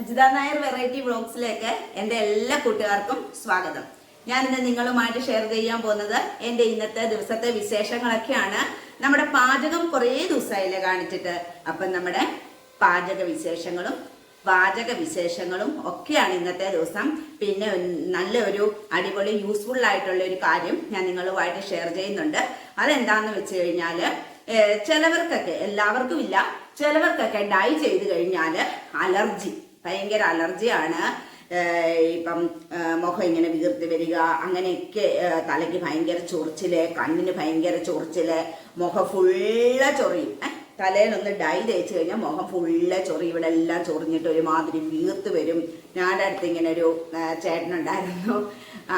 Ajitha Nair variety വ്ളോഗ്സിലേക്ക് എന്റെ എല്ലാ കൂട്ടുകാർക്കും സ്വാഗതം. ഞാൻ നിങ്ങളുമായിട്ട് ഷെയർ ചെയ്യാൻ പോകുന്നത് എന്റെ ഇന്നത്തെ ദിവസത്തെ വിശേഷങ്ങളൊക്കെയാണ്. നമ്മുടെ പാചകം കുറേ ദിവസമായില്ലേ കാണിച്ചിട്ട്. അപ്പം നമ്മുടെ പാചക വിശേഷങ്ങളും പാചക വിശേഷങ്ങളും ഒക്കെയാണ് ഇന്നത്തെ ദിവസം. പിന്നെ നല്ലൊരു അടിപൊളി യൂസ്ഫുൾ ആയിട്ടുള്ള ഒരു കാര്യം ഞാൻ നിങ്ങളുമായിട്ട് ഷെയർ ചെയ്യുന്നുണ്ട്. അതെന്താന്ന് വെച്ച് കഴിഞ്ഞാൽ ചിലവർക്കൊക്കെ എല്ലാവർക്കും ഇല്ല ചിലവർക്കൊക്കെ ഡൈ ചെയ്ത് കഴിഞ്ഞാൽ അലർജി. ഭയങ്കര അലർജിയാണ്. ഇപ്പം മുഖം ഇങ്ങനെ വീർത്ത് വരിക അങ്ങനെയൊക്കെ തലയ്ക്ക് ഭയങ്കര ചൊറിച്ചിൽ കണ്ണിന് ഭയങ്കര ചൊറിച്ചിൽ മുഖം ഫുള്ള് ചൊറിയും. തലേനൊന്ന് ഡൈ തേച്ച് കഴിഞ്ഞാൽ മുഖം ഫുള്ള് ചൊറി ഇവിടെ എല്ലാം ചൊറിഞ്ഞിട്ട് ഒരുമാതിരി വീർത്ത് വരും. ഞാൻ അടുത്ത് ഇങ്ങനെ ഒരു ചേട്ടനുണ്ടായിരുന്നു.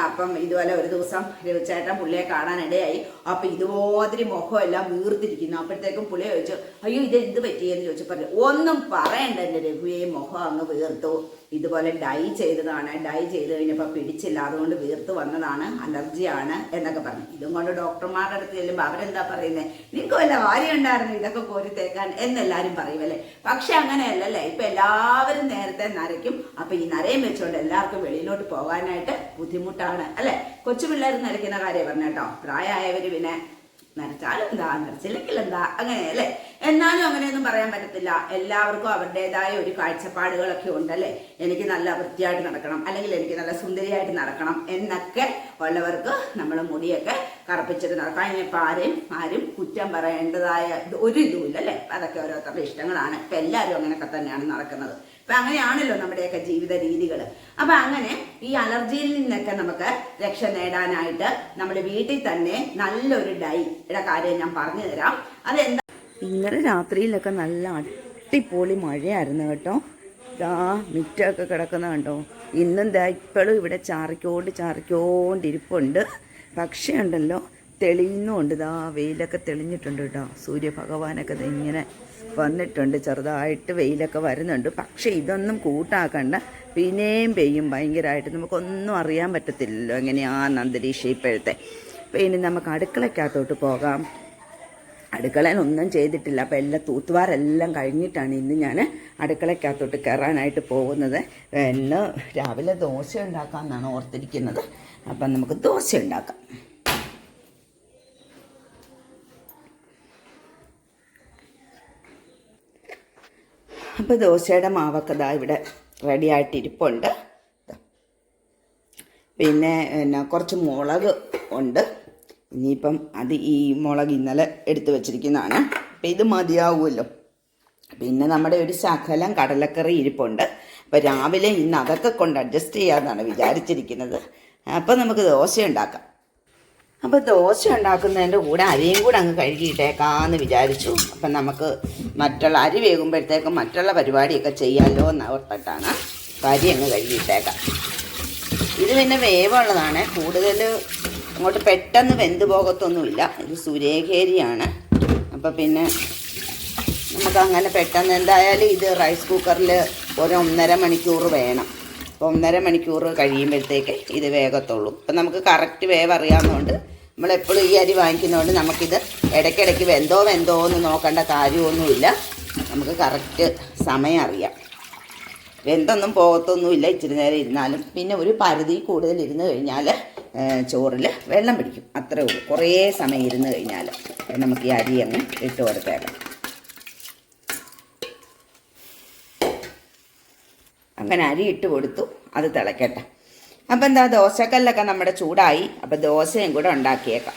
അപ്പം ഇതുപോലെ ഒരു ദിവസം രവിച്ചേട്ടൻ പുള്ളിയെ കാണാനിടയായി അപ്പം ഇതുപോലെ മുഖം എല്ലാം വീർത്തിരിക്കുന്നു. അപ്പോഴത്തേക്കും പുള്ളിയെ ചോദിച്ചു അയ്യോ ഇത് എന്ത് പറ്റിയെന്ന്? ചോദിച്ചു. പറഞ്ഞു ഒന്നും പറയണ്ട എന്റെ രഘുവേ മുഖം അങ്ങ് വീർത്തു. ഇതുപോലെ ഡൈ ചെയ്തതാണ്. ഡൈ ചെയ്ത് കഴിഞ്ഞപ്പോൾ പിടിച്ചില്ല. അതുകൊണ്ട് വീർത്ത് വന്നതാണ്. അലർജിയാണ് എന്നൊക്കെ പറഞ്ഞു. ഇതും കൊണ്ട് ഡോക്ടർമാരുടെ അടുത്ത് ചെല്ലുമ്പോൾ അവരെന്താ പറയുന്നത് നിങ്ങൾക്ക് വല്ല കാര്യം ഉണ്ടായിരുന്നു? ഇതൊക്കെ കോരി തേക്കാൻ? എന്നെല്ലാവരും പറയുമല്ലേ പക്ഷെ അങ്ങനെയല്ലല്ലേ? ഇപ്പം എല്ലാവരും നേരത്തെ നരയ്ക്കും. അപ്പം ഈ നരയും വെച്ചുകൊണ്ട് എല്ലാവർക്കും വെളിയിലോട്ട് പോകാനായിട്ട് ബുദ്ധിമുട്ടാണ് അല്ലേ? കൊച്ചു പിള്ളേർ നരയ്ക്കുന്ന കാര്യം പറഞ്ഞു കേട്ടോ. പ്രായമായവർ പിന്നെ നരച്ചാലും എന്താ നരച്ചില്ലെങ്കിൽ എന്താ അങ്ങനെ അല്ലേ? എന്നാലും അങ്ങനെയൊന്നും പറയാൻ പറ്റത്തില്ല. എല്ലാവർക്കും അവരുടേതായ ഒരു കാഴ്ചപ്പാടുകളൊക്കെ ഉണ്ടല്ലേ? എനിക്ക് നല്ല വൃത്തിയായിട്ട് നടക്കണം അല്ലെങ്കിൽ എനിക്ക് നല്ല സുന്ദരിയായിട്ട് നടക്കണം എന്നൊക്കെ ഉള്ളവർക്ക് നമ്മൾ മുടിയൊക്കെ കറുപ്പിച്ചിട്ട് നടക്കാം. ഇനിയിപ്പോൾ ആരെയും ആരും കുറ്റം പറയേണ്ടതായ ഒരു ഇതുമില്ല അല്ലേ? അതൊക്കെ ഓരോരുത്തരുടെ ഇഷ്ടങ്ങളാണ്. ഇപ്പം എല്ലാവരും അങ്ങനെയൊക്കെ തന്നെയാണ് നടക്കുന്നത്. ഇപ്പം അങ്ങനെയാണല്ലോ നമ്മുടെയൊക്കെ ജീവിത രീതികൾ അപ്പം അങ്ങനെ ഈ അലർജിയിൽ നിന്നൊക്കെ നമുക്ക് രക്ഷ നേടാനായിട്ട് നമ്മുടെ വീട്ടിൽ തന്നെ നല്ലൊരു ഡൈയുടെ കാര്യം ഞാൻ പറഞ്ഞു തരാം. അതെന്താ? ഇന്നലെ രാത്രിയിലൊക്കെ നല്ല അടിപൊളി മഴയായിരുന്നു കേട്ടോ. ഇതാ മിറ്റമൊക്കെ കിടക്കുന്ന കണ്ടോ? ഇന്നും ദാ ഇപ്പോഴും ഇവിടെ ചാറിക്കോണ്ട് ചാറിക്കോണ്ടിരിപ്പുണ്ട്. പക്ഷേ ഉണ്ടല്ലോ തെളിയുന്നുണ്ട് ഇതാ വെയിലൊക്കെ തെളിഞ്ഞിട്ടുണ്ട് കേട്ടോ. സൂര്യഭഗവാനൊക്കെ ഇങ്ങനെ വന്നിട്ടുണ്ട്. ചെറുതായിട്ട് വെയിലൊക്കെ വരുന്നുണ്ട്. പക്ഷേ ഇതൊന്നും കൂട്ടാക്കണ്ട. പിന്നെയും പെയ്യും. ഭയങ്കരമായിട്ട് നമുക്കൊന്നും അറിയാൻ പറ്റത്തില്ലല്ലോ എങ്ങനെയാണ് അന്തരീക്ഷം ഇപ്പോഴത്തെ. അപ്പോൾ ഇനി നമുക്ക് അടുക്കളയ്ക്കകത്തോട്ട് പോകാം. അടുക്കളയിൽ ഒന്നും ചെയ്തിട്ടില്ല. അപ്പോൾ എല്ലാം തൂത്തുവാരെല്ലാം കഴിഞ്ഞിട്ടാണ് ഇന്ന് ഞാൻ അടുക്കളയ്ക്കകത്തോട്ട് കയറാനായിട്ട് പോകുന്നത്. ഇന്ന് രാവിലെ ദോശ ഉണ്ടാക്കാമെന്നാണ് ഓർത്തിരിക്കുന്നത്. അപ്പം നമുക്ക് ദോശ ഉണ്ടാക്കാം. അപ്പോൾ ദോശയുടെ മാവൊക്കെ ഇതാ ഇവിടെ റെഡി. പിന്നെ എന്നാ കുറച്ച് മുളക് ഉണ്ട്. ഇനിയിപ്പം അത് ഈ മുളക് ഇന്നലെ എടുത്തു വച്ചിരിക്കുന്നതാണ്. അപ്പം ഇത് മതിയാവുമല്ലോ. പിന്നെ നമ്മുടെ ഒരു ശകലം കടലക്കറി ഇരിപ്പുണ്ട്. അപ്പോൾ രാവിലെ ഇന്ന് അതൊക്കെ കൊണ്ട് അഡ്ജസ്റ്റ് ചെയ്യാമെന്നാണ് വിചാരിച്ചിരിക്കുന്നത്. അപ്പം നമുക്ക് ദോശ ഉണ്ടാക്കാം. അപ്പോൾ ദോശ ഉണ്ടാക്കുന്നതിന്റെ കൂടെ അരിയും കൂടെ അങ്ങ് കഴുകിയിട്ടേക്കാന്ന് വിചാരിച്ചു. അപ്പം നമുക്ക് മറ്റുള്ള അരി വേകുമ്പോഴത്തേക്കും മറ്റുള്ള പരിപാടിയൊക്കെ ചെയ്യാമല്ലോ എന്ന് ഓർത്തിട്ടാണ് അരി അങ്ങ് കഴുകിയിട്ടേക്കാം. ഇത് പിന്നെ വേവുള്ളതാണ്. കൂടുതൽ അങ്ങോട്ട് പെട്ടെന്ന് വെന്ത് പോകത്തൊന്നുമില്ല. ഇത് സുരേഖേരിയാണ്. അപ്പോൾ പിന്നെ നമുക്ക് അങ്ങനെ പെട്ടെന്ന് എന്തായാലും ഇത് റൈസ് കുക്കറിൽ ഒരു ഒന്നര മണിക്കൂർ വേണം. അപ്പോൾ ഒന്നര മണിക്കൂർ കഴിയുമ്പോഴത്തേക്ക് ഇത് വേഗത്തുള്ളൂ അപ്പം നമുക്ക് കറക്റ്റ് വേവ് അറിയാവുന്നതുകൊണ്ട് നമ്മളെപ്പോഴും ഈ അരി വാങ്ങിക്കുന്നതുകൊണ്ട് നമുക്കിത് ഇടയ്ക്കിടയ്ക്ക് വെന്തോ വെന്തോ എന്ന് നോക്കേണ്ട കാര്യമൊന്നുമില്ല. നമുക്ക് കറക്റ്റ് സമയം അറിയാം. വെന്തൊന്നും പോകത്തൊന്നുമില്ല ഇച്ചിരി നേരം ഇരുന്നാലും. പിന്നെ ഒരു പരിധി കൂടുതൽ ഇരുന്ന് കഴിഞ്ഞാൽ ചോറിൽ വെള്ളം പിടിക്കും. അത്രേ ഉള്ളൂ. കുറേ സമയം ഇരുന്ന് കഴിഞ്ഞാൽ നമുക്ക് ഈ അരി അങ്ങ് ഇട്ട് കൊടുത്തേക്കാം. അങ്ങനെ അരി ഇട്ട് കൊടുത്തു. അത് തിളക്കട്ടെ. അപ്പം എന്താ ദോശക്കല്ലൊക്കെ നമ്മുടെ ചൂടായി. അപ്പം ദോശയും കൂടെ ഉണ്ടാക്കിയേക്കാം.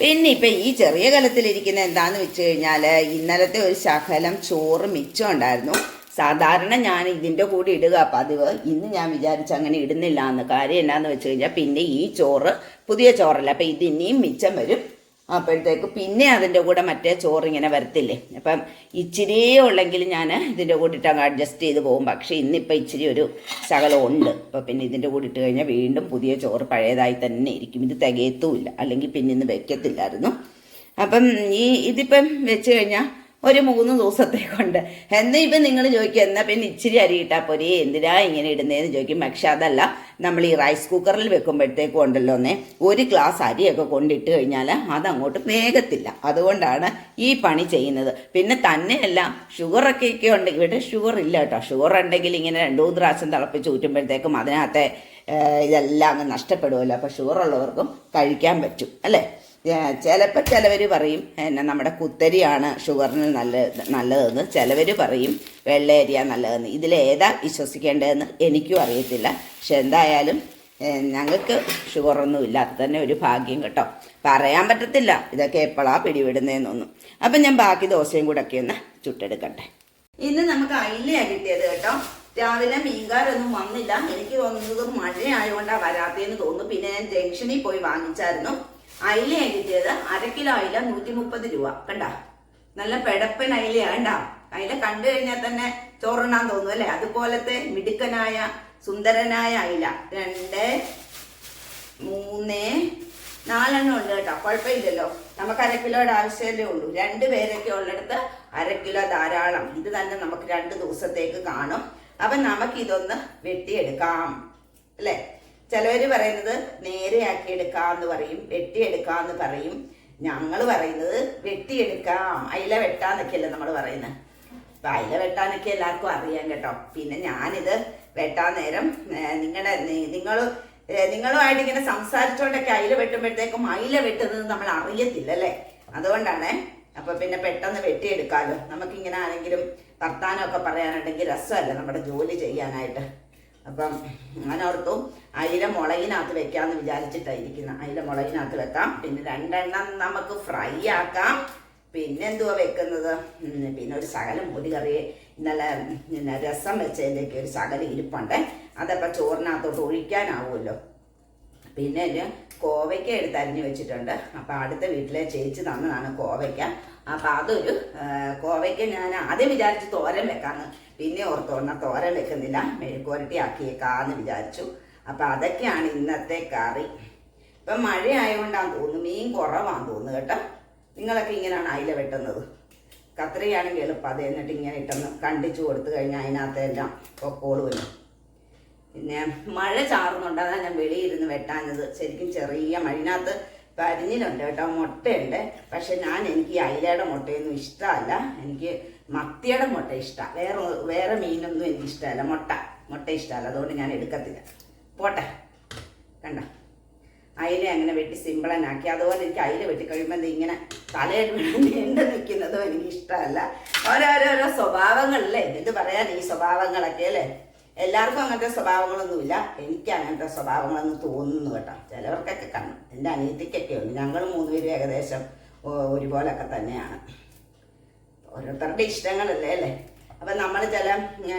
പിന്നെ ഇപ്പം ഈ ചെറിയ കലത്തിലിരിക്കുന്ന എന്താന്ന് വെച്ച് കഴിഞ്ഞാൽ ഇന്നലത്തെ ഒരു ശകലം ചോറ് മിച്ചം ഉണ്ടായിരുന്നു. സാധാരണ ഞാൻ ഇതിന്റെ കൂടെ ഇടുക. പതിവ് ഇന്ന് ഞാൻ വിചാരിച്ച അങ്ങനെ ഇടുന്നില്ല എന്ന്. കാര്യം എന്നാന്ന് വെച്ച് കഴിഞ്ഞാൽ പിന്നെ ഈ ചോറ് പുതിയ ചോറല്ല. അപ്പം ഇത് ഇനിയും മിച്ചം വരും. അപ്പോഴത്തേക്ക് പിന്നെ അതിന്റെ കൂടെ മറ്റേ ചോറ് ഇങ്ങനെ വരത്തില്ലേ? അപ്പം ഇച്ചിരിയേ ഉള്ളെങ്കിൽ ഞാൻ ഇതിന്റെ കൂടെ ഇട്ട് അങ്ങ് അഡ്ജസ്റ്റ് ചെയ്ത് പോകും. പക്ഷേ ഇന്നിപ്പോൾ ഇച്ചിരി ഒരു ശകലം ഉണ്ട് അപ്പോൾ പിന്നെ ഇതിന്റെ കൂടെ ഇട്ട് കഴിഞ്ഞാൽ വീണ്ടും പുതിയ ചോറ് പഴയതായി തന്നെ ഇരിക്കും. ഇത് തികയത്തുമില്ല. അല്ലെങ്കിൽ പിന്നെ ഇന്ന് വെക്കത്തില്ലായിരുന്നു. അപ്പം ഈ ഇതിപ്പം വെച്ച് കഴിഞ്ഞാൽ ഒരു മൂന്ന് ദിവസത്തെ കൊണ്ട്. എന്നാ ഇപ്പം നിങ്ങൾ ചോദിക്കും എന്നാൽ പിന്നെ ഇച്ചിരി അരി ഇട്ടാൽ പോരെ? എന്തിനാ ഇങ്ങനെ ഇടുന്നതെന്ന് ചോദിക്കും. പക്ഷെ അതല്ല നമ്മൾ ഈ റൈസ് കുക്കറിൽ വെക്കുമ്പോഴത്തേക്കും ഉണ്ടല്ലോ ഒന്നേ ഒരു ഗ്ലാസ് അരിയൊക്കെ കൊണ്ടിട്ട് കഴിഞ്ഞാൽ അതങ്ങോട്ട് വേഗത്തില്ല അതുകൊണ്ടാണ് ഈ പണി ചെയ്യുന്നത്. പിന്നെ തന്നെയല്ല ഷുഗറൊക്കെ ഒക്കെ ഉണ്ട്. ഇവിടെ ഷുഗർ ഇല്ല കേട്ടോ. ഷുഗർ ഉണ്ടെങ്കിൽ ഇങ്ങനെ രണ്ടു മൂന്ന് പ്രാവശ്യം തിളപ്പിച്ച് ഊറ്റുമ്പോഴത്തേക്കും അതിനകത്തെ ഇതെല്ലാം അങ്ങ് നഷ്ടപ്പെടുമല്ലോ അപ്പോൾ ഷുഗർ ഉള്ളവർക്കും കഴിക്കാൻ പറ്റും അല്ലേ? ചിലപ്പോൾ ചിലവർ പറയും എന്നാ നമ്മുടെ കുത്തരിയാണ് ഷുഗറിന് നല്ല നല്ലതെന്ന്. ചിലവർ പറയും വെള്ളേരിയ നല്ലതെന്ന്. ഇതിലേതാ വിശ്വസിക്കേണ്ടതെന്ന് എനിക്കും അറിയത്തില്ല. പക്ഷെ എന്തായാലും ഞങ്ങൾക്ക് ഷുഗറൊന്നും ഇല്ലാത്ത തന്നെ ഒരു ഭാഗ്യം കേട്ടോ. പറയാൻ പറ്റത്തില്ല ഇതൊക്കെ എപ്പോഴാണ് പിടിവിടുന്നതെന്നൊന്നും അപ്പം ഞാൻ ബാക്കി ദോശയും കൂടെ ഒക്കെ ഒന്ന് ചുട്ടെടുക്കട്ടെ. ഇന്ന് നമുക്ക് അയിലയാണ് കിട്ടിയത് കേട്ടോ. രാവിലെ മീൻകാരൊന്നും വന്നില്ല. എനിക്ക് തോന്നുന്നത് മഴയായതുകൊണ്ടാണ് വരാത്തതെന്ന് തോന്നുന്നു. പിന്നെ ഞാൻ ജംഗ്ഷനിൽ പോയി വാങ്ങിച്ചായിരുന്നു. അയിലയാ കിട്ടിയത് അര കിലോ അയില നൂറ്റി മുപ്പത് രൂപ. കണ്ട? നല്ല പെടപ്പൻ അയിലയാ കണ്ട? അയില കണ്ടു കഴിഞ്ഞാൽ തന്നെ ചോറുണ്ണാൻ തോന്നും അല്ലെ? അതുപോലത്തെ മിടുക്കനായ സുന്ദരനായ അയില. രണ്ട് മൂന്ന് നാലെണ്ണം ഉണ്ട് കേട്ടോ. കുഴപ്പമില്ലല്ലോ. നമുക്ക് അര കിലോയുടെ ആവശ്യമല്ലേ ഉള്ളൂ. രണ്ട് പേരൊക്കെ ഉള്ളിടത്ത് അര കിലോ ധാരാളം. ഇത് തന്നെ നമുക്ക് രണ്ട് ദിവസത്തേക്ക് കാണും. അപ്പൊ നമുക്ക് ഇതൊന്ന് വെട്ടിയെടുക്കാം. അല്ലേ? ചിലവര് പറയുന്നത് നേരെയാക്കി എടുക്കാന്ന് പറയും വെട്ടിയെടുക്കാന്ന് പറയും. ഞങ്ങൾ പറയുന്നത് വെട്ടിയെടുക്കാം. അയില വെട്ടാന്നൊക്കെയല്ലേ നമ്മൾ പറയുന്നത് അപ്പൊ അയില വെട്ടാനൊക്കെ എല്ലാവർക്കും അറിയാം കേട്ടോ. പിന്നെ ഞാനിത് വെട്ടാൻ നേരം നിങ്ങളുടെ നിങ്ങൾ നിങ്ങളുമായിട്ട് ഇങ്ങനെ സംസാരിച്ചോണ്ടൊക്കെ അയില വെട്ടുമ്പോഴത്തേക്കും അയില വെട്ടുന്നത് നമ്മൾ അറിയത്തില്ല അല്ലേ അതുകൊണ്ടാണ് അപ്പൊ പിന്നെ പെട്ടെന്ന് വെട്ടിയെടുക്കാമല്ലോ നമുക്കിങ്ങനെ ആരെങ്കിലും വർത്താനമൊക്കെ പറയാനുണ്ടെങ്കിൽ രസമല്ല നമ്മുടെ ജോലി ചെയ്യാനായിട്ട്? അപ്പം അങ്ങനെ ഓർത്തു അയില മുളകിനകത്ത് വെക്കാമെന്ന് വിചാരിച്ചിട്ടായിരിക്കുന്ന. അയില മുളകിനകത്ത് വെക്കാം. പിന്നെ രണ്ടെണ്ണം നമുക്ക് ഫ്രൈ ആക്കാം. പിന്നെ എന്തുവാ വെക്കുന്നത്? പിന്നെ ഒരു സകലം പൊടി കറി ഇന്നലെ പിന്നെ രസം വെച്ചതിന്റെയൊക്കെ ഒരു സകലം ഇരിപ്പുണ്ട്. അതപ്പോൾ ചോറിനകത്തോട്ട് ഒഴിക്കാനാവുമല്ലോ. പിന്നെ കോവയ്ക്ക എടുത്ത് അരിഞ്ഞ് വെച്ചിട്ടുണ്ട്. അപ്പം അടുത്ത വീട്ടിലെ ചേച്ചി തന്നതാണ് കോവയ്ക്ക. അപ്പം അതൊരു കോവയ്ക്ക് ഞാൻ ആദ്യം വിചാരിച്ച് തോരൻ വെക്കാന്ന്. പിന്നെ ഓർത്തോന്ന തോരൻ വെക്കുന്നില്ല മെഴുക്കുവരട്ടി ആക്കിയേക്കാന്ന് വിചാരിച്ചു. അപ്പം അതൊക്കെയാണ് ഇന്നത്തെ കറി. ഇപ്പം മഴ ആയതുകൊണ്ടാന്ന് തോന്നുന്നു മീൻ കുറവാന്ന് തോന്നുന്നു കേട്ടോ. നിങ്ങളൊക്കെ ഇങ്ങനെയാണ് അയില വെട്ടുന്നത്. കത്രിയാണെങ്കിൽ എളുപ്പം അത് എന്നിട്ട് ഇങ്ങനെ ഇട്ടൊന്ന് കണ്ടിച്ചു കൊടുത്തു കഴിഞ്ഞാൽ അതിനകത്തെല്ലാം പൊക്കോളുമല്ലോ പിന്നെ മഴ ചാറുന്നുണ്ട് അതാണ് ഞാൻ വെളിയിരുന്ന് വെട്ടാഞ്ഞത്. ശരിക്കും ചെറിയ മഴയിനകത്ത് പരിഞ്ഞിലുണ്ട് കേട്ടോ മുട്ടയുണ്ട്. പക്ഷെ ഞാൻ എനിക്ക് അയിലയുടെ മുട്ടയൊന്നും ഇഷ്ടമല്ല. എനിക്ക് മത്തിയുടെ മുട്ട ഇഷ്ടമാണ് വേറെ വേറെ മീനൊന്നും എനിക്ക് ഇഷ്ടമല്ല. മുട്ട മുട്ട ഇഷ്ടമല്ല. അതുകൊണ്ട് ഞാൻ എടുക്കത്തില്ല. പോട്ടെ. കണ്ട? അയില അങ്ങനെ വെട്ടി സിമ്പിളനാക്കി അതുപോലെ എനിക്ക് അയില വെട്ടി കഴിയുമ്പോൾ ഇങ്ങനെ തലയിൽ നീണ്ടു നിൽക്കുന്നതും എനിക്ക് ഇഷ്ടമല്ല. ഓരോരോരോ സ്വഭാവങ്ങളല്ലേ? എന്ത് പറയാൻ ഈ സ്വഭാവങ്ങളൊക്കെ അല്ലേ? എല്ലാവർക്കും അങ്ങനത്തെ സ്വഭാവങ്ങളൊന്നുമില്ല. എനിക്ക് അങ്ങനത്തെ സ്വഭാവങ്ങളൊന്നും തോന്നുന്നു കേട്ടോ. ചിലവർക്കൊക്കെ കാണും. എന്റെ അനിയത്തിക്കൊക്കെ ഉണ്ട്. ഞങ്ങൾ മൂന്നുപേരും ഏകദേശം ഒരുപോലൊക്കെ തന്നെയാണ്. ഓരോരുത്തരുടെ ഇഷ്ടങ്ങളല്ലേ അല്ലേ? അപ്പം നമ്മൾ ചില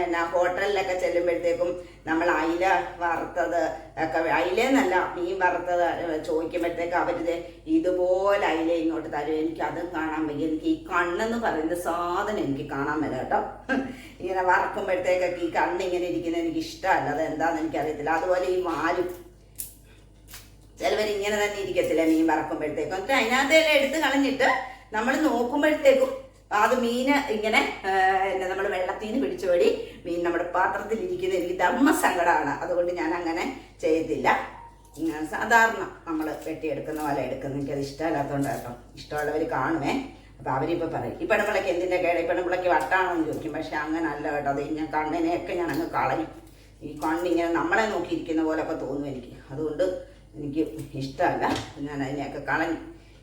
എന്നാ ഹോട്ടലിലൊക്കെ ചെല്ലുമ്പോഴത്തേക്കും നമ്മൾ അയില വറുത്തത് ഒക്കെ അയിലെന്നല്ല മീൻ വറുത്തത് ചോദിക്കുമ്പോഴത്തേക്ക് അവരിത് ഇതുപോലെ അയില ഇങ്ങോട്ട് തരും. എനിക്ക് അതും കാണാൻ വയ്യ. എനിക്ക് ഈ കണ്ണെന്ന് പറയുന്ന സാധനം എനിക്ക് കാണാൻ വരാം കേട്ടോ. ഇങ്ങനെ വറക്കുമ്പോഴത്തേക്കൊക്കെ ഈ കണ്ണ് ഇങ്ങനെ ഇരിക്കുന്നത് എനിക്ക് ഇഷ്ടമല്ല. അത് എന്താണെന്ന് എനിക്കറിയത്തില്ല. അതുപോലെ ഈ വാലും. ചിലവർ ഇങ്ങനെ തന്നെ ഇരിക്കത്തില്ല മീൻ വറക്കുമ്പോഴത്തേക്കും. അതിനകത്തെല്ലാം എടുത്ത് കളഞ്ഞിട്ട് നമ്മൾ നോക്കുമ്പോഴത്തേക്കും അത് മീന് ഇങ്ങനെ നമ്മൾ വെള്ളത്തിൽ നിന്ന് പിടിച്ചോടി മീൻ നമ്മുടെ പാത്രത്തിൽ ഇരിക്കുന്ന എനിക്ക് ധർമ്മസങ്കടമാണ് അതുകൊണ്ട് ഞാൻ അങ്ങനെ ചെയ്തില്ല സാധാരണ നമ്മൾ വെട്ടിയെടുക്കുന്ന പോലെ എടുക്കുന്ന എനിക്കത് ഇഷ്ടമല്ലാത്തതുകൊണ്ട് കേട്ടോ. ഇഷ്ടമുള്ളവർ കാണുമേ. അപ്പോൾ അവരിപ്പോൾ പറയും ഈ പെണ്ണുപിള്ളക്ക് എന്തിന്റെ കേട്? ഈ പെണ്ണുമ്പിളയ്ക്ക് വട്ടാണോ? എന്ന് ചോദിക്കും. പക്ഷെ അങ്ങനെ അല്ല കേട്ടോ. അത് ഞാൻ കണ്ണിനെയൊക്കെ ഞാൻ അങ്ങ് കളയും. ഈ കണ്ണിങ്ങനെ നമ്മളെ നോക്കിയിരിക്കുന്ന പോലെയൊക്കെ തോന്നും എനിക്ക്. അതുകൊണ്ട് എനിക്ക് ഇഷ്ടമല്ല. ഞാൻ അതിനെയൊക്കെ കളഞ്ഞു.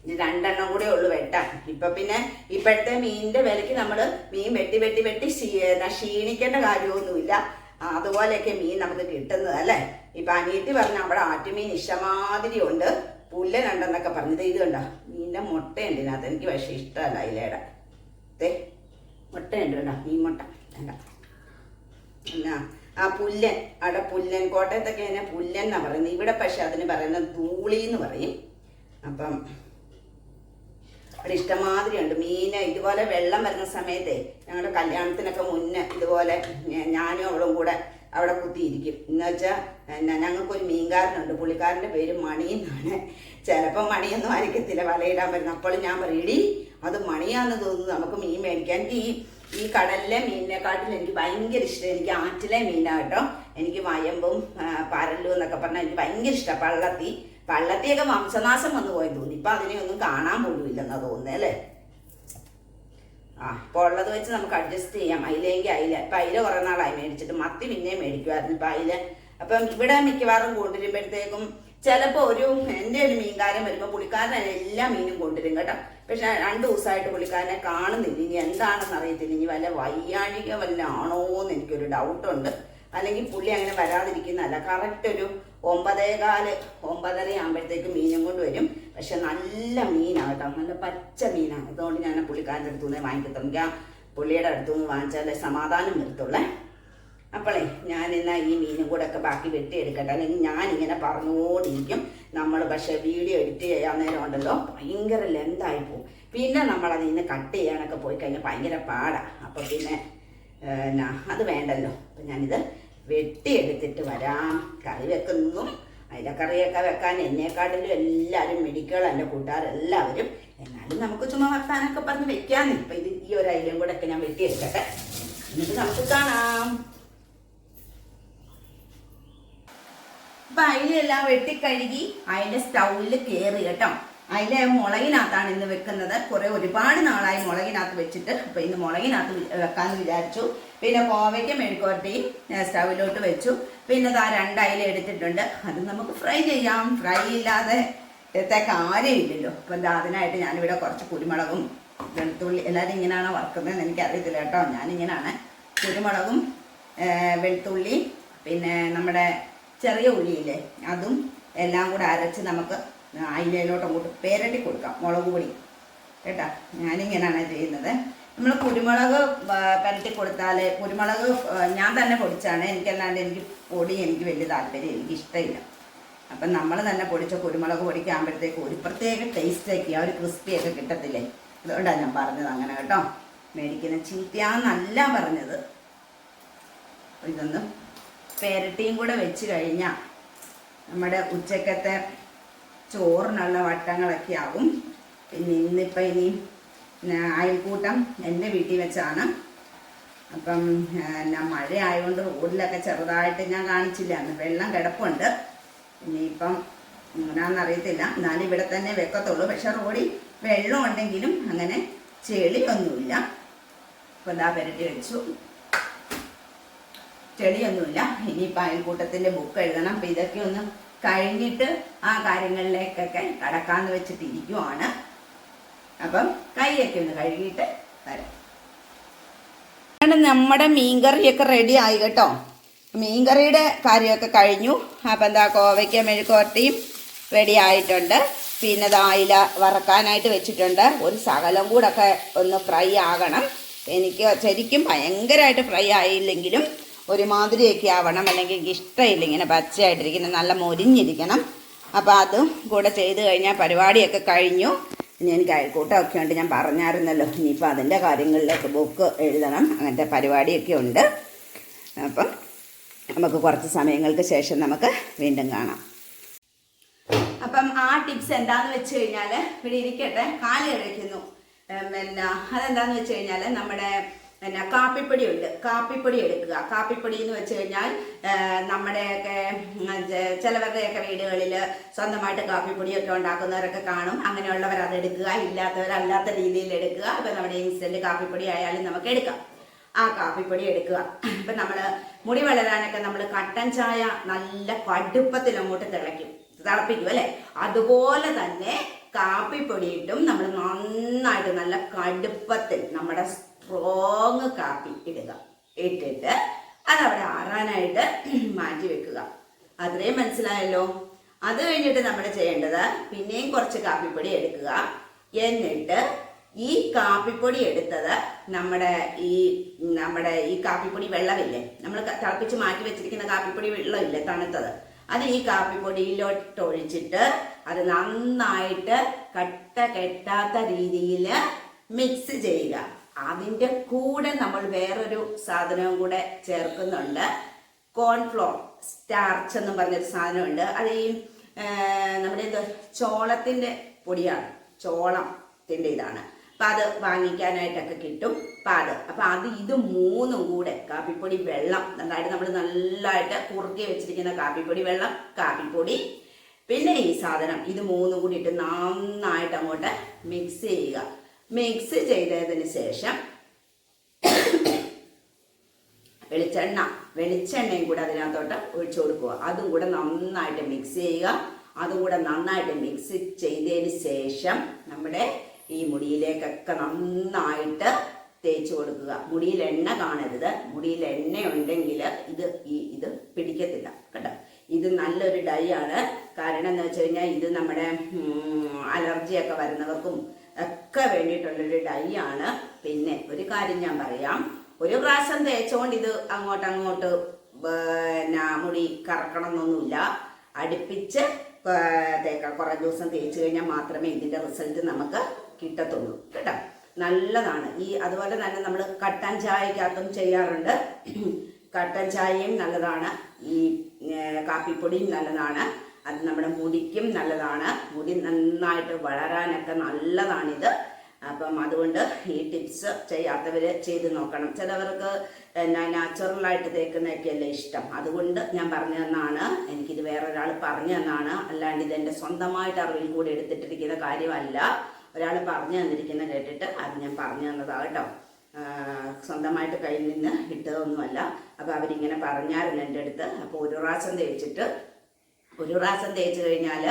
ഇനി രണ്ടെണ്ണം കൂടെ ഉള്ളു വെട്ടാൻ. ഇപ്പൊ പിന്നെ ഇപ്പോഴത്തെ മീനിന്റെ വിലക്ക് നമ്മൾ മീൻ വെട്ടി വെട്ടി വെട്ടി ക്ഷീ- എന്നാ ക്ഷീണിക്കേണ്ട കാര്യമൊന്നുമില്ല. അതുപോലെയൊക്കെ മീൻ നമുക്ക് കിട്ടുന്നത് അല്ലേ? ഇപ്പൊ അനിയത്തി പറഞ്ഞ അവിടെ ആറ്റുമീൻ ഇഷ്ടമാതിരി ഉണ്ട്. പുല്ലനുണ്ടെന്നൊക്കെ പറഞ്ഞത് ഇത് കണ്ടോ? മീനിന്റെ മുട്ടയുണ്ട് ഇതിനകത്ത്. എനിക്ക് പക്ഷേ ഇഷ്ടമല്ല അതിലേടെ തേ മുട്ടയുണ്ട് കേട്ടോ മീൻ മുട്ട. പിന്നെ ആ പുല്ലൻ അവിടെ പുല്ലൻ കോട്ടയത്തൊക്കെ അതിനെ പുല്ലൻ എന്നാ പറയുന്നത്. ഇവിടെ പക്ഷെ അതിന് പറയുന്നത് ധൂളി എന്ന് പറയും. അപ്പം അവിടെ ഇഷ്ടമാതിരി ഉണ്ട് ഇതുപോലെ വെള്ളം വരുന്ന സമയത്തെ ഞങ്ങളുടെ കല്യാണത്തിനൊക്കെ മുന്നേ ഇതുപോലെ ഞാനും അവളും കൂടെ അവിടെ കുത്തിയിരിക്കും. എന്ന് വെച്ചാൽ ഞങ്ങൾക്കൊരു മീൻകാരനുണ്ട്. പുള്ളിക്കാരന്റെ പേര് മണി എന്നാണ് ചിലപ്പോൾ മണിയൊന്നും ആയിരിക്കത്തില്ല. വലയിടാൻ വരുന്നത് അപ്പോൾ ഞാൻ പറയടി അത് മണിയാണെന്ന് തോന്നുന്നു. നമുക്ക് മീൻ മേടിക്കാൻ. ഈ ഈ കടലിലെ മീനിനെക്കാട്ടിൽ എനിക്ക് ഭയങ്കര ഇഷ്ടം. എനിക്ക് ആറ്റിലെ മീനാട്ടോ എനിക്ക് വയമ്പും പരലും എന്നൊക്കെ പറഞ്ഞാൽ എനിക്ക് ഭയങ്കര ഇഷ്ടമാണ് പള്ളത്തി. പള്ളത്തിയൊക്കെ വംശനാശം വന്നു പോയെന്ന് തോന്നി ഇപ്പൊ അതിനെ ഒന്നും കാണാൻ പോലും ഇല്ലെന്നാ തോന്നുന്നേ അല്ലേ? ആ ഇപ്പോൾ ഉള്ളത് വെച്ച് നമുക്ക് അഡ്ജസ്റ്റ് ചെയ്യാം. അയിലെങ്കിൽ അയില. ഇപ്പം അയില കുറേ നാളായി മേടിച്ചിട്ട് മത്തി പിന്നെയും മേടിക്കുമായിരുന്നു ഇപ്പം അയില. അപ്പം ഇവിടെ മിക്കവാറും കൊണ്ടുവരുമ്പോഴത്തേക്കും ചിലപ്പോൾ ഒരു എന്റെ ഒരു മീൻകാരൻ വരുമ്പോൾ പുള്ളിക്കാരൻ എല്ലാ മീനും കൊണ്ടുവരും കേട്ടോ. പക്ഷെ രണ്ട് ദിവസമായിട്ട് പുള്ളിക്കാരനെ കാണുന്നില്ല. ഇനി എന്താണെന്ന് അറിയത്തില്ല. ഇനി വല്ല വയ്യാഴിക വല്ല ആണോ എന്ന് എനിക്കൊരു ഡൗട്ടുണ്ട് അല്ലെങ്കിൽ പുള്ളി അങ്ങനെ വരാതിരിക്കുന്നതല്ല. കറക്റ്റ് ഒരു ഒമ്പതേകാൽ ഒമ്പതര ആകുമ്പോഴത്തേക്ക് മീനും കൊണ്ട് വരും. പക്ഷെ നല്ല മീനാണ് കേട്ടോ. നല്ല പച്ച മീനാണ്. അതുകൊണ്ട് ഞാൻ പുള്ളിക്കാരന്റെ അടുത്തു നിന്ന് വാങ്ങിക്കത്തുക പുള്ളിയുടെ അടുത്തു നിന്ന് വാങ്ങിച്ചാലേ സമാധാനം വരുത്തുള്ളേ. അപ്പോളേ ഞാൻ എന്നാൽ ഈ മീനും കൂടെ ഒക്കെ ബാക്കി വെട്ടിയെടുക്കട്ടെ. അല്ലെങ്കിൽ ഞാൻ ഇങ്ങനെ പറഞ്ഞുകൊണ്ടിരിക്കും. നമ്മൾ പക്ഷേ വീഡിയോ എഡിറ്റ് ചെയ്യാൻ നേരം ഉണ്ടല്ലോ. ഭയങ്കര ലെന്തായി പോകും പിന്നെ നമ്മൾ അതിൽ നിന്ന് കട്ട് ചെയ്യാനൊക്കെ പോയി കഴിഞ്ഞാൽ ഭയങ്കര പാടാണ് അപ്പോൾ പിന്നെ എന്നാ അത് വേണ്ടല്ലോ. അപ്പം ഞാനിത് വെട്ടിയെടുത്തിട്ട് വരാം. കറി വെക്കുന്നു. അതിലെ കറിയൊക്കെ വെക്കാൻ എന്നെക്കാട്ടിലും എല്ലാവരും എന്റെ കൂട്ടുകാരെല്ലാവരും. എന്നാലും നമുക്ക് ചുമ്മാ വർത്താനൊക്കെ പറഞ്ഞ് വെക്കാന്ന്. ഇപ്പം ഇത് ഈ ഒരു അയിലും കൂടെ ഒക്കെ ഞാൻ വെട്ടിയെടുക്കട്ടെ. എന്നിട്ട് നമുക്ക് കാണാം. അപ്പൊ അയിലെല്ലാം വെട്ടിക്കഴുകി അതിന്റെ സ്റ്റൗവിൽ കയറി കേട്ടോ. അതിലെ മുളകിനകത്താണ് ഇന്ന് വെക്കുന്നത്. കുറെ ഒരുപാട് നാളായി മുളകിനകത്ത് വെച്ചിട്ട്. അപ്പൊ ഇന്ന് മുളകിനകത്ത് വെക്കാന്ന് വിചാരിച്ചു. പിന്നെ കോവയ്ക്ക് മെഴുക്കുവരട്ടിയും സ്റ്റൗവിലോട്ട് വെച്ചു. പിന്നെ ദാ രണ്ട് അയില എടുത്തിട്ടുണ്ട്. അത് നമുക്ക് ഫ്രൈ ചെയ്യാം. ഫ്രൈ ഇല്ലാതെ ഇത്തെ കാര്യമില്ലല്ലോ. അപ്പൊ ദാ അതിനായിട്ട് ഞാനിവിടെ കുറച്ച് കുരുമുളകും വെളുത്തുള്ളി എല്ലാവരും ഇങ്ങനെയാണോ വറക്കുന്നതെന്ന് എനിക്കറിയത്തില്ല കേട്ടോ. ഞാനിങ്ങനെയാണ് കുരുമുളകും വെളുത്തുള്ളി പിന്നെ നമ്മുടെ ചെറിയ ഉള്ളിയില്ലേ അതും എല്ലാം കൂടെ അരച്ച് നമുക്ക് അയിലയിലോട്ട് അങ്ങോട്ട് പേരട്ടി കൊടുക്കാം മുളക് പൊടി. കേട്ടാ? ഞാനിങ്ങനെയാണ് ചെയ്യുന്നത്. നമ്മൾ കുരുമുളക് പരട്ടി കൊടുത്താൽ കുരുമുളക് ഞാൻ തന്നെ പൊടിച്ചാണ്. എനിക്കല്ലാണ്ട് എനിക്ക് പൊടി എനിക്ക് വലിയ താല്പര്യം എനിക്ക് ഇഷ്ടമില്ല. അപ്പം നമ്മൾ തന്നെ പൊടിച്ച കുരുമുളക് പൊടിക്കാകുമ്പോഴത്തേക്ക് ഒരു പ്രത്യേക ടേസ്റ്റൊക്കെ ആ ഒരു ക്രിസ്പിയൊക്കെ കിട്ടത്തില്ലേ? അതുകൊണ്ടാണ് ഞാൻ പറഞ്ഞത് അങ്ങനെ കേട്ടോ. മേടിക്കുന്ന ചീത്തയാന്നല്ല പറഞ്ഞത്. ഇതൊന്ന് പെരട്ടിയും കൂടെ വെച്ച് കഴിഞ്ഞാൽ നമ്മുടെ ഉച്ചക്കത്തെ ചോറിനുള്ള വട്ടങ്ങളൊക്കെ ആകും പിന്നെ ഇന്നിപ്പോൾ ഇനി അയൽക്കൂട്ടം എന്റെ വീട്ടിൽ വെച്ചാണ്. അപ്പം എന്നാ മഴ ആയതുകൊണ്ട് റോഡിലൊക്കെ ചെറുതായിട്ട് ഞാൻ കാണിച്ചില്ല. വെള്ളം കിടപ്പുണ്ട്. ഇനിയിപ്പം എങ്ങനെയാണെന്ന് അറിയത്തില്ല എന്നാലും ഇവിടെ തന്നെ വെക്കത്തുള്ളൂ. പക്ഷെ റോഡിൽ വെള്ളം ഉണ്ടെങ്കിലും അങ്ങനെ ചെളിയൊന്നുമില്ല. അപ്പം എന്താ പെരട്ടി വെച്ചു. ചെളിയൊന്നുമില്ല. ഇനിയിപ്പോൾ അയൽക്കൂട്ടത്തിന്റെ ബുക്ക് എഴുതണം. അപ്പം ഇതൊക്കെ ഒന്ന് കഴിഞ്ഞിട്ട് ആ കാര്യങ്ങളിലേക്കൊക്കെ കടക്കാമെന്ന് വെച്ചിട്ട് ഇരിക്കുവാണ്. അപ്പം കൈയൊക്കെ ഒന്ന് കഴുകിയിട്ട് അങ്ങനെ നമ്മുടെ മീൻകറിയൊക്കെ റെഡി ആയി കേട്ടോ. മീൻകറിയുടെ കാര്യമൊക്കെ കഴിഞ്ഞു. അപ്പം എന്താ കോവയ്ക്ക മെഴുക്കോട്ടയും റെഡി ആയിട്ടുണ്ട്. പിന്നെ തായില വറക്കാനായിട്ട് വെച്ചിട്ടുണ്ട്. ഒരു സകലം കൂടെ ഒക്കെ ഒന്ന് ഫ്രൈ ആകണം. എനിക്ക് ശരിക്കും ഭയങ്കരമായിട്ട് ഫ്രൈ ആയില്ലെങ്കിലും ഒരുമാതിരിയൊക്കെ ആവണം. അല്ലെങ്കിൽ എനിക്ക് ഇഷ്ടമില്ല ഇങ്ങനെ പച്ചയായിട്ടിരിക്കണം നല്ല മൊരിഞ്ഞിരിക്കണം. അപ്പോൾ അതും കൂടെ ചെയ്ത് കഴിഞ്ഞാൽ പരിപാടിയൊക്കെ കഴിഞ്ഞു. ഇനി എനിക്ക് അയൽക്കൂട്ടമൊക്കെ ഉണ്ട്. ഞാൻ പറഞ്ഞായിരുന്നല്ലോ. ഇനിയിപ്പോൾ അതിന്റെ കാര്യങ്ങളിലൊക്കെ ബുക്ക് എഴുതണം. അങ്ങനത്തെ പരിപാടിയൊക്കെ ഉണ്ട്. അപ്പം നമുക്ക് കുറച്ച് സമയങ്ങൾക്ക് ശേഷം നമുക്ക് വീണ്ടും കാണാം. അപ്പം ആ ടിപ്സ് എന്താന്ന് വെച്ച് കഴിഞ്ഞാൽ ഇവിടെ ഇരിക്കട്ടെ. കാൽ കഴിക്കുന്നു പിന്നെ അതെന്താന്ന് വെച്ച് കഴിഞ്ഞാൽ നമ്മുടെ പിന്നെ കാപ്പിപ്പൊടി ഉണ്ട് കാപ്പിപ്പൊടി എടുക്കുക. കാപ്പിപ്പൊടി എന്ന് വെച്ച് കഴിഞ്ഞാൽ നമ്മുടെയൊക്കെ ചിലവരുടെയൊക്കെ വീടുകളിൽ സ്വന്തമായിട്ട് കാപ്പിപ്പൊടിയൊക്കെ ഉണ്ടാക്കുന്നവരൊക്കെ കാണും. അങ്ങനെയുള്ളവർ അത് എടുക്കുക. ഇല്ലാത്തവർ അല്ലാത്ത രീതിയിൽ എടുക്കുക. ഇപ്പം നമ്മുടെ ഇൻസ്റ്റന്റ് കാപ്പിപ്പൊടി ആയാലും നമുക്ക് എടുക്കാം. ആ കാപ്പിപ്പൊടി എടുക്കുക. ഇപ്പം നമ്മൾ മുടി വളരാനൊക്കെ നമ്മൾ കട്ടൻ ചായ നല്ല കടുപ്പത്തിൽ അങ്ങോട്ട് തിളയ്ക്കും. തിളപ്പിക്കും അല്ലേ? അതുപോലെ തന്നെ കാപ്പിപ്പൊടിയിട്ടും നമ്മൾ നന്നായിട്ട് നല്ല കടുപ്പത്തിൽ നമ്മുടെ സ്ട്രോങ് കാപ്പി ഇടുക. ഇട്ടിട്ട് അതവിടെ ആറാനായിട്ട് മാറ്റി വെക്കുക. അത്രയും മനസ്സിലായല്ലോ? അത് കഴിഞ്ഞിട്ട് നമ്മൾ ചെയ്യേണ്ടത് പിന്നെയും കുറച്ച് കാപ്പിപ്പൊടി എടുക്കുക. എന്നിട്ട് ഈ കാപ്പിപ്പൊടി എടുത്തത് നമ്മുടെ ഈ നമ്മുടെ ഈ കാപ്പിപ്പൊടി വെള്ളമില്ലേ? നമ്മൾ തിളപ്പിച്ച് മാറ്റി വെച്ചിരിക്കുന്ന കാപ്പിപ്പൊടി വെള്ളമില്ലേ? തണുത്തത്. അത് ഈ കാപ്പിപ്പൊടിയിലോട്ട് ഒഴിച്ചിട്ട് അത് നന്നായിട്ട് കട്ട കെട്ടാത്ത രീതിയിൽ മിക്സ് ചെയ്യുക. അതിന്റെ കൂടെ നമ്മൾ വേറൊരു സാധനവും കൂടെ ചേർക്കുന്നുണ്ട്. കോൺഫ്ലോർ സ്റ്റാർച്ച് എന്ന് പറഞ്ഞൊരു സാധനമുണ്ട്. അത് ഈ നമ്മുടെ എന്തോ ചോളത്തിന്റെ പൊടിയാണ്. ചോളത്തിന്റെ ഇതാണ്. അപ്പം അത് വാങ്ങിക്കാനായിട്ടൊക്കെ കിട്ടും. പാൽ അപ്പം അത് ഇത് മൂന്നും കൂടെ കാപ്പിപ്പൊടി വെള്ളം. നന്നായിട്ട് നമ്മൾ നല്ലതായിട്ട് കുറുക്കി വെച്ചിരിക്കുന്ന കാപ്പിപ്പൊടി വെള്ളം കാപ്പിപ്പൊടി. പിന്നെ ഈ സാധനം ഇത് മൂന്നും കൂടി ഇട്ട് നന്നായിട്ട് അങ്ങോട്ട് മിക്സ് ചെയ്യുക. മിക്സ് ചെയ്തതിന് ശേഷം വെളിച്ചെണ്ണ വെളിച്ചെണ്ണയും കൂടെ അതിനകത്തോട്ട് ഒഴിച്ചു കൊടുക്കുക. അതും കൂടെ നന്നായിട്ട് മിക്സ് ചെയ്യുക. അതും കൂടെ നന്നായിട്ട് മിക്സ് ചെയ്തതിന് ശേഷം നമ്മുടെ ഈ മുടിയിലേക്കൊക്കെ നന്നായിട്ട് തേച്ച് കൊടുക്കുക. മുടിയിൽ എണ്ണ കാണരുത്. മുടിയിൽ എണ്ണ ഉണ്ടെങ്കിൽ ഇത് ഈ ഇത് പിടിക്കത്തില്ല. കേട്ടോ? ഇത് നല്ലൊരു ഡൈ ആണ്. കാരണം എന്ന് വെച്ച് കഴിഞ്ഞാൽ ഇത് നമ്മുടെ അലർജിയൊക്കെ വരുന്നവർക്കും ഒക്കെ വേണ്ടിയിട്ടുള്ളൊരു ഡൈ ആണ്. പിന്നെ ഒരു കാര്യം ഞാൻ പറയാം. ഒരു പ്രാവശ്യം തേച്ചുകൊണ്ട് ഇത് അങ്ങോട്ട് അങ്ങോട്ട് പിന്നെ മുടി കറക്കണം എന്നൊന്നുമില്ല അടുപ്പിച്ച് തേക്കാം കുറേ ദിവസം തേച്ച് കഴിഞ്ഞാൽ മാത്രമേ ഇതിന്റെ റിസൾട്ട് നമുക്ക് കിട്ടത്തുള്ളൂ. കേട്ടോ? നല്ലതാണ്. ഈ അതുപോലെ തന്നെ നമ്മൾ കട്ടൻ ചായക്കകത്തും ചെയ്യാറുണ്ട്. കട്ടൻ ചായയും നല്ലതാണ്. ഈ കാപ്പിപ്പൊടിയും നല്ലതാണ്. അത് നമ്മുടെ മുടിക്കും നല്ലതാണ്. മുടി നന്നായിട്ട് വളരാനൊക്കെ നല്ലതാണിത്. അപ്പം അതുകൊണ്ട് ഈ ടിപ്സ് ചെയ്യാത്തവർ ചെയ്ത് നോക്കണം. ചിലവർക്ക് എന്നാ നാച്ചുറലായിട്ട് തേക്കുന്നതൊക്കെയല്ലേ ഇഷ്ടം. അതുകൊണ്ട് ഞാൻ പറഞ്ഞു തന്നാണ്. എനിക്കിത് ഒരാൾ പറഞ്ഞു തന്നാണ്. അല്ലാണ്ട് ഇതെന്റെ സ്വന്തമായിട്ട് അറിവിൽ കൂടി എടുത്തിട്ടിരിക്കുന്ന കാര്യമല്ല. ഒരാൾ പറഞ്ഞു തന്നിരിക്കുന്ന കേട്ടിട്ട് അത് ഞാൻ പറഞ്ഞു തന്നതാണ് കേട്ടോ. സ്വന്തമായിട്ട് കയ്യിൽ നിന്ന് ഇട്ടതൊന്നുമല്ല. അപ്പോൾ അവരിങ്ങനെ പറഞ്ഞായിരുന്നു എന്റെ അടുത്ത്. അപ്പോൾ ഒരു പ്രാവശ്യം തേച്ചിട്ട് ഒരു പ്രാവശ്യം തേച്ച് കഴിഞ്ഞാൽ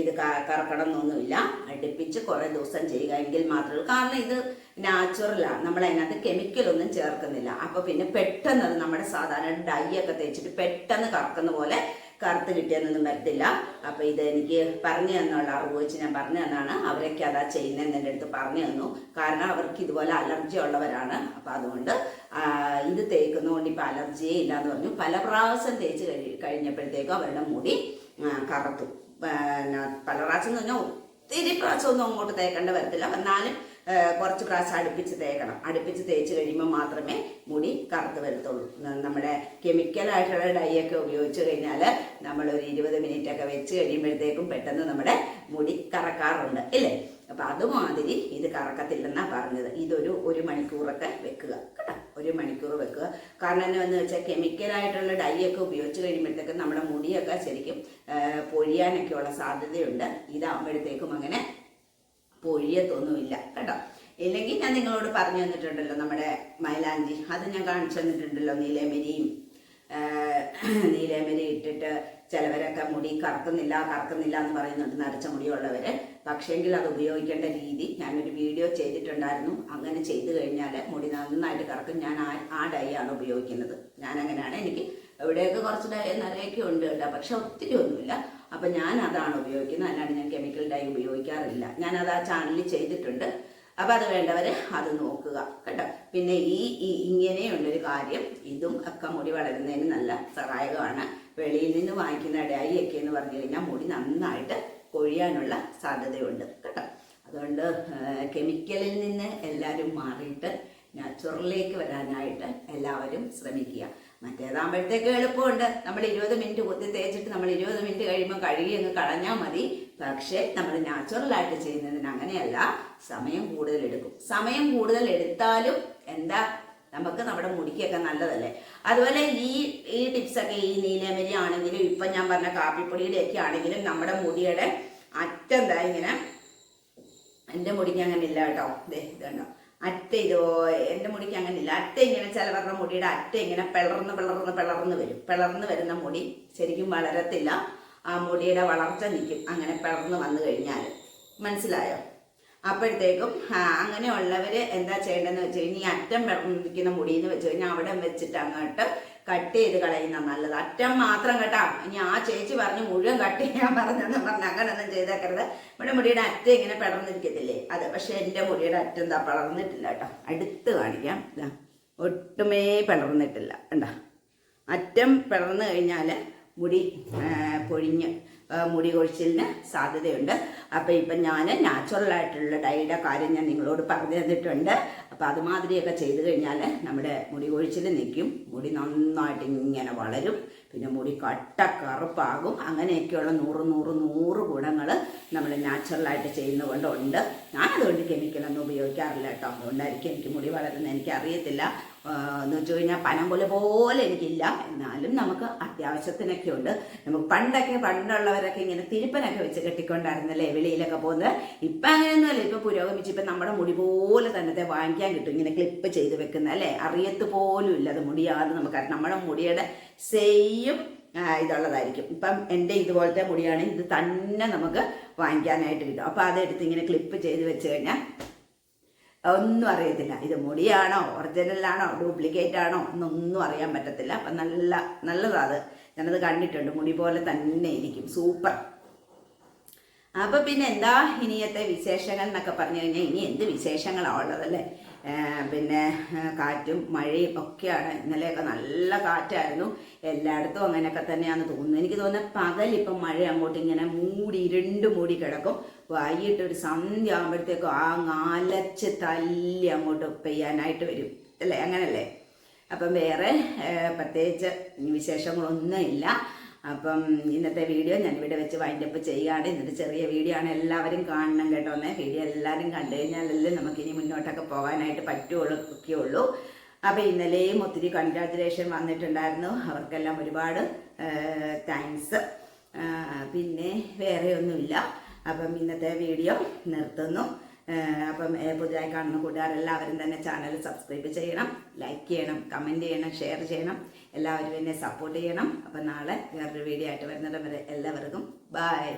ഇത് കറക്കണം എന്നൊന്നുമില്ല അടുപ്പിച്ച് കുറേ ദിവസം ചെയ്യുക. എങ്കിൽ മാത്രമേ കാരണം ഇത് നാച്ചുറലാണ് നമ്മൾ അതിനകത്ത് കെമിക്കലൊന്നും ചേർക്കുന്നില്ല. അപ്പോൾ പിന്നെ പെട്ടെന്ന് അത് നമ്മുടെ സാധാരണ ഡൈ ഒക്കെ തേച്ചിട്ട് പെട്ടെന്ന് കറക്കുന്ന പോലെ കറുത്ത് കിട്ടിയെന്നൊന്നും വരത്തില്ല. അപ്പോൾ ഇത് എനിക്ക് പറഞ്ഞു തന്നുള്ള അറിവ് വെച്ച് ഞാൻ പറഞ്ഞു തന്നാണ്. അവരൊക്കെ അതാ ചെയ്യുന്നതെന്ന് എന്റെ അടുത്ത് പറഞ്ഞു തന്നു. കാരണം അവർക്ക് ഇതുപോലെ അലർജി ഉള്ളവരാണ്. അപ്പോൾ അതുകൊണ്ട് ഇത് തേക്കുന്നതുകൊണ്ട് ഇപ്പം അലർജിയേ ഇല്ല എന്ന് പറഞ്ഞു. പല പ്രാവശ്യം തേച്ച് കഴി കഴിഞ്ഞപ്പോഴത്തേക്കും അവരുടെ മുടി കറുത്തു. പിന്നെ പല പ്രാവശ്യം എന്ന് പറഞ്ഞാൽ ഒത്തിരി പ്രാവശ്യം ഒന്നും അങ്ങോട്ട് തേക്കേണ്ട വരത്തില്ല. എന്നാലും കുറച്ച് പ്രാവശ്യം അടുപ്പിച്ച് തേക്കണം. അടുപ്പിച്ച് തേച്ച് കഴിയുമ്പോൾ മാത്രമേ മുടി കറുത്ത് വരത്തുള്ളൂ. നമ്മുടെ കെമിക്കലായിട്ടുള്ള ഡൈയൊക്കെ ഉപയോഗിച്ച് കഴിഞ്ഞാൽ ഒരു ഇരുപത് മിനിറ്റ് ഒക്കെ വെച്ച് കഴിയുമ്പോഴത്തേക്കും പെട്ടെന്ന് നമ്മുടെ മുടി കറക്കാറുണ്ട്. ഇല്ലേ? അപ്പം അതുമാതിരി ഇത് കറക്കത്തില്ലെന്നാണ് പറഞ്ഞത്. ഇതൊരു ഒരു മണിക്കൂറൊക്കെ വെക്കുക കേട്ടോ. ഒരു മണിക്കൂർ വെക്കുക. കാരണം എന്നാന്ന് വെച്ചാൽ കെമിക്കലായിട്ടുള്ള ഡൈ ഒക്കെ ഉപയോഗിച്ച് കഴിയുമ്പോഴത്തേക്കും നമ്മുടെ മുടിയൊക്കെ ശരിക്കും പൊഴിയാനൊക്കെ പൊഴിയാനൊക്കെയുള്ള സാധ്യതയുണ്ട്. ഇതാകുമ്പോഴത്തേക്കും അങ്ങനെ പൊഴിയത്തൊന്നുമില്ല കേട്ടോ. ഇല്ലെങ്കിൽ ഞാൻ നിങ്ങളോട് പറഞ്ഞു തന്നിട്ടുണ്ടല്ലോ നമ്മുടെ മൈലാഞ്ചി. അത് ഞാൻ കാണിച്ചു തന്നിട്ടുണ്ടല്ലോ നീലേമരിയും. നീലേമരി ഇട്ടിട്ട് ചിലവരൊക്കെ മുടി കറക്കുന്നില്ല കറക്കുന്നില്ല എന്ന് പറയുന്നുണ്ട് നരച്ച മുടിയുള്ളവര്. പക്ഷേങ്കിൽ അത് ഉപയോഗിക്കേണ്ട രീതി ഞാനൊരു വീഡിയോ ചെയ്തിട്ടുണ്ടായിരുന്നു. അങ്ങനെ ചെയ്തു കഴിഞ്ഞാൽ മുടി നന്നായിട്ട് കറക്കും. ഞാൻ ആ ആ ഡൈ ആണ് ഉപയോഗിക്കുന്നത്. ഞാൻ അങ്ങനെയാണ് എനിക്ക് എവിടെയൊക്കെ കുറച്ച് ഡൈ നിറയൊക്കെ ഉണ്ട് കേട്ടോ. പക്ഷെ ഒത്തിരി ഒന്നുമില്ല. അപ്പം ഞാൻ അതാണ് ഉപയോഗിക്കുന്നത്. അല്ലാണ്ട് ഞാൻ കെമിക്കൽ ഡൈ ഉപയോഗിക്കാറില്ല. ഞാൻ അത് ആ ചാനലിൽ ചെയ്തിട്ടുണ്ട്. അപ്പം അത് വേണ്ടവർ അത് നോക്കുക കേട്ടോ. പിന്നെ ഈ ഈ ഇങ്ങനെയുള്ളൊരു കാര്യം ഇതും ഒക്കെ മുടി വളരുന്നതിന് നല്ല സഹായകമാണ്. വെളിയിൽ നിന്ന് വാങ്ങിക്കുന്ന ഡൈ ഒക്കെ എന്ന് പറഞ്ഞു കഴിഞ്ഞാൽ മുടി നന്നായിട്ട് കൊഴിയാനുള്ള സാധ്യതയുണ്ട് കേട്ടോ. അതുകൊണ്ട് കെമിക്കലിൽ നിന്ന് എല്ലാവരും മാറിയിട്ട് നാച്ചുറലിലേക്ക് വരാനായിട്ട് എല്ലാവരും ശ്രമിക്കുക. മറ്റേതാകുമ്പോഴത്തേക്ക് എളുപ്പമുണ്ട്. നമ്മൾ ഇരുപത് മിനിറ്റ് കുത്തി തേച്ചിട്ട് നമ്മൾ ഇരുപത് മിനിറ്റ് കഴിയുമ്പോൾ കഴുകി അങ്ങ് കളഞ്ഞാൽ മതി. പക്ഷേ നമ്മൾ നാച്ചുറലായിട്ട് ചെയ്യുന്നതിന് അങ്ങനെയല്ല സമയം കൂടുതൽ എടുക്കും. സമയം കൂടുതൽ എടുത്താലും എന്താ നമുക്ക് നമ്മുടെ മുടിക്കൊക്കെ നല്ലതല്ലേ? അതുപോലെ ഈ ഈ ടിപ്സൊക്കെ ഈ നീലമരി ആണെങ്കിലും ഇപ്പം ഞാൻ പറഞ്ഞ കാപ്പിപ്പൊടിയുടെ ഒക്കെ ആണെങ്കിലും നമ്മുടെ മുടിയുടെ അറ്റം ദാ ഇങ്ങനെ എന്റെ മുടിക്ക് അങ്ങനെ ഇല്ല കേട്ടോ. ദേ ഇതുണ്ടോ അറ്റ ഇതോ എന്റെ മുടിക്ക് അങ്ങനെ ഇല്ല അറ്റ ഇങ്ങനെ ചിലവരുടെ മുടിയുടെ അറ്റ ഇങ്ങനെ പിളർന്ന് പിളർന്ന് പിളർന്ന് വരും. പിളർന്ന് വരുന്ന മുടി ശരിക്കും വളരത്തില്ല. ആ മുടിയുടെ വളർച്ച നിൽക്കും. അങ്ങനെ പിളർന്ന് വന്നു കഴിഞ്ഞാൽ മനസ്സിലായോ? അപ്പോഴത്തേക്കും അങ്ങനെയുള്ളവർ എന്താ ചെയ്യേണ്ടതെന്ന് വെച്ച് കഴിഞ്ഞാൽ ഈ അറ്റം പിളർന്നിരിക്കുന്ന മുടിയെന്ന് വെച്ച് കഴിഞ്ഞാൽ അവിടെ വെച്ചിട്ട് അങ്ങോട്ട് കട്ട് ചെയ്ത് കളയുന്ന നല്ലത്. അറ്റം മാത്രം കേട്ടാ ഇനി ആ ചേച്ചി പറഞ്ഞ് മുഴുവൻ കട്ട് ചെയ്യാൻ പറഞ്ഞെന്ന് പറഞ്ഞ് അങ്ങനൊന്നും ചെയ്തേക്കരുത്. ഇവിടെ മുടിയുടെ അറ്റം ഇങ്ങനെ പടർന്നിരിക്കത്തില്ലേ? അത് പക്ഷെ എന്റെ മുടിയുടെ അറ്റം എന്താ പിളർന്നിട്ടില്ല കേട്ടോ. അടുത്ത് കാണിക്കാം. ഒട്ടുമേ പടർന്നിട്ടില്ല. കണ്ടോ? അറ്റം പിളർന്നു കഴിഞ്ഞാൽ മുടി പൊഴിഞ്ഞ് മുടി കൊഴിച്ചിലിന് സാധ്യതയുണ്ട്. അപ്പോൾ ഇപ്പം ഞാൻ നാച്ചുറൽ ആയിട്ടുള്ള ഡൈയുടെ കാര്യം ഞാൻ നിങ്ങളോട് പറഞ്ഞു തന്നിട്ടുണ്ട്. അപ്പോൾ അതുമാതിരിയൊക്കെ ചെയ്ത് കഴിഞ്ഞാൽ നമ്മുടെ മുടി കൊഴിച്ചിൽ നിൽക്കും മുടി നന്നായിട്ട് ഇങ്ങനെ വളരും. പിന്നെ മുടി കട്ട കറുപ്പാകും. അങ്ങനെയൊക്കെയുള്ള നൂറ് നൂറ് നൂറ് ഗുണങ്ങൾ നമ്മൾ നാച്ചുറലായിട്ട് ചെയ്യുന്നതുകൊണ്ടുണ്ട് ഞാനതുകൊണ്ട് കെമിക്കലൊന്നും ഉപയോഗിക്കാറില്ല കേട്ടോ. അതുകൊണ്ടായിരിക്കും എനിക്ക് മുടി വളരുന്നത്. എനിക്ക് അറിയത്തില്ല എന്ന് വെച്ച് കഴിഞ്ഞാൽ പനംകൊല പോലെ എനിക്കില്ല. എന്നാലും നമുക്ക് അത്യാവശ്യത്തിനൊക്കെ ഉണ്ട്. നമുക്ക് പണ്ടൊക്കെ പണ്ടുള്ളവരൊക്കെ ഇങ്ങനെ തിരുപ്പനൊക്കെ വെച്ച് കെട്ടിക്കൊണ്ടായിരുന്നല്ലേ വെളിയിലൊക്കെ പോകുന്നത്? ഇപ്പം അങ്ങനെയൊന്നുമല്ല. ഇപ്പം പുരോഗമിച്ച് ഇപ്പം നമ്മുടെ മുടി പോലെ തന്നെ വാങ്ങിക്കാൻ കിട്ടും. ഇങ്ങനെ ക്ലിപ്പ് ചെയ്ത് വെക്കുന്ന അല്ലേ? അറിയത്ത് പോലും ഇല്ല അത് മുടിയാതെ നമുക്ക് നമ്മുടെ മുടിയുടെ സെയിം ഇതുള്ളതായിരിക്കും. ഇപ്പം എന്റെ ഇതുപോലത്തെ മുടിയാണ് ഇത് തന്നെ നമുക്ക് വാങ്ങിക്കാനായിട്ട് കിട്ടും. അപ്പം അതെടുത്ത് ഇങ്ങനെ ക്ലിപ്പ് ചെയ്ത് വെച്ച് കഴിഞ്ഞാൽ ഒന്നും അറിയത്തില്ല. ഇത് മുടിയാണോ ഒറിജിനലാണോ ഡ്യൂപ്ലിക്കേറ്റ് ആണോ എന്നൊന്നും അറിയാൻ പറ്റത്തില്ല. അപ്പം നല്ല നല്ലതാണ് അത്. ഞാനത് കണ്ടിട്ടുണ്ട്. മുടി പോലെ തന്നെ ഇരിക്കും. സൂപ്പർ. അപ്പോൾ പിന്നെ എന്താ ഇനിയത്തെ വിശേഷങ്ങൾ എന്നൊക്കെ പറഞ്ഞു കഴിഞ്ഞാൽ ഇനി എന്ത് വിശേഷങ്ങളാണ് ഉള്ളതല്ലേ പിന്നെ കാറ്റും മഴയും ഒക്കെയാണ്. ഇന്നലെയൊക്കെ നല്ല കാറ്റായിരുന്നു. എല്ലായിടത്തും അങ്ങനെയൊക്കെ തന്നെയാണെന്ന് തോന്നുന്നു. എനിക്ക് തോന്നുന്നത് പകൽ ഇപ്പം മഴ അങ്ങോട്ട് ഇങ്ങനെ മൂടി ഇരുണ്ട് മൂടി കിടക്കും. വൈകിട്ട് ഒരു സന്ധ്യ ആകുമ്പോഴത്തേക്കും ആ നാലച്ച് തല്ലി അങ്ങോട്ട് പെയ്യാനായിട്ട് വരും. അല്ലേ? അങ്ങനല്ലേ? അപ്പം വേറെ പ്രത്യേകിച്ച് വിശേഷങ്ങളൊന്നും ഇല്ല അപ്പം ഇന്നത്തെ വീഡിയോ ഞാൻ ഇവിടെ വെച്ച് വൈൻഡപ്പ് ചെയ്യുകയാണ്. ഇന്നത്തെ ചെറിയ വീഡിയോ ആണ് എല്ലാവരും കാണണം കേട്ടോ എന്നേ വീഡിയോ എല്ലാവരും കണ്ടു കഴിഞ്ഞാലല്ലേ നമുക്ക് ഇനി മുന്നോട്ടൊക്കെ പോകാനായിട്ട് പറ്റുള്ളൂ ഒക്കെ ഉള്ളൂ അപ്പം ഇന്നലെയും ഒത്തിരി കൺഗ്രാറ്റുലേഷൻ വന്നിട്ടുണ്ടായിരുന്നു. അവർക്കെല്ലാം ഒരുപാട് താങ്ക്സ് പിന്നെ വേറെ ഒന്നുമില്ല. അപ്പം ഇന്നത്തെ വീഡിയോ നിർത്തുന്നു. അപ്പം പുതിയതായി കാണുന്ന കൂട്ടുകാരെല്ലാവരും തന്നെ ചാനൽ സബ്സ്ക്രൈബ് ചെയ്യണം ലൈക്ക് ചെയ്യണം കമന്റ് ചെയ്യണം ഷെയർ ചെയ്യണം. എല്ലാവരും എന്നെ സപ്പോർട്ട് ചെയ്യണം. അപ്പം നാളെ വേറൊരു വീഡിയോ ആയിട്ട് വരുന്നിടം വരെ എല്ലാവർക്കും ബൈ